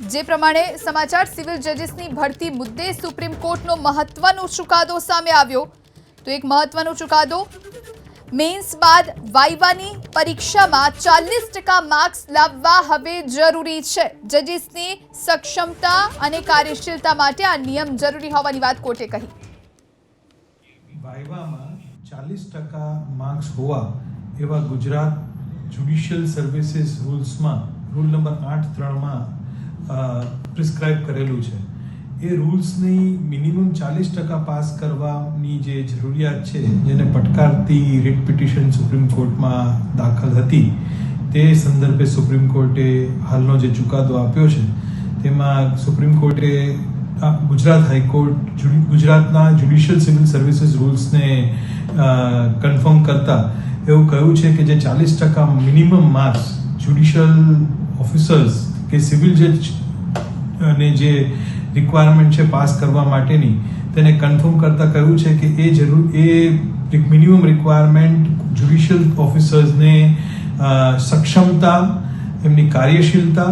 જે પ્રમાણે સમાચાર સિવિલ જજીસની ભરતી મુદ્દે સુપ્રીમ કોર્ટનો મહત્વનો ચુકાદો સામે આવ્યો. તો એક મહત્વનો ચુકાદો, મેન્સ બાદ વાઇવાની પરીક્ષામાં ચાલીસ ટકા માર્ક્સ લાવવા હવે જરૂરી છે. જજીસની સક્ષમતા અને કાર્યશીલતા માટે આ નિયમ જરૂરી હોવાની વાત કોર્ટે કહી. વાઇવામાં ચાલીસ ટકા માર્ક્સ હોવા એવા ગુજરાત જ્યુડિશિયલ સર્વિસીસ રૂલ્સમાં રૂલ નંબર આઠ ત્રણમાં પ્રિસ્ક્રાઇબ કરેલું છે. એ રૂલ્સની મિનિમમ ચાલીસ ટકા પાસ કરવાની જે જરૂરિયાત છે, જેને પટકારતી રિટ પિટિશન સુપ્રીમ કોર્ટમાં દાખલ હતી, તે સંદર્ભે સુપ્રીમ કોર્ટે હાલનો જે ચુકાદો આપ્યો છે, તેમાં સુપ્રીમ કોર્ટે ગુજરાત હાઈકોર્ટ ગુજરાતના જ્યુડિશિયલ સિવિલ સર્વિસીસ રૂલ્સને કન્ફર્મ કરતા એવું કહ્યું છે કે જે ચાલીસ ટકા મિનિમમ માર્ક્સ જ્યુડિશિયલ ઓફિસર્સ કે સિવિલ જજ અને જે રિક્વાયરમેન્ટ છે પાસ કરવા માટેની, તેને કન્ફર્મ કરતાં કહ્યું છે કે એ જરૂર, એ મિનિમમ રિક્વાયરમેન્ટ જ્યુડિશિયલ ઓફિસર્સને સક્ષમતા, એમની કાર્યશીલતા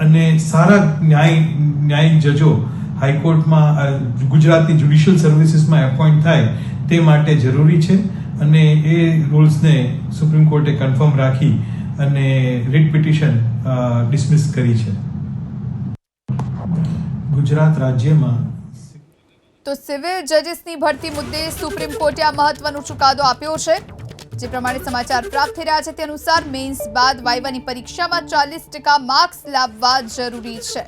અને સારા ન્યાય, ન્યાયિક જજો હાઈકોર્ટમાં ગુજરાતી જ્યુડિશિયલ સર્વિસીસમાં એપોઇન્ટ થાય તે માટે જરૂરી છે અને એ રૂલ્સને સુપ્રીમ કોર્ટે કન્ફર્મ રાખી અને રિટ પિટિશન ડિસમિસ કરી છે. ગુજરાત રાજ્યમાં તો સિવિલ જજીસની ભરતી મુદ્દે સુપ્રીમ કોર્ટે આ મહત્વનો ચુકાદો આપ્યો છે. જે પ્રમાણે સમાચાર પ્રાપ્ત થઈ રહ્યા છે, તે અનુસાર મેઇન્સ બાદ વાઇવાની પરીક્ષામાં ચાલીસ ટકા માર્ક્સ લાવવા જરૂરી છે.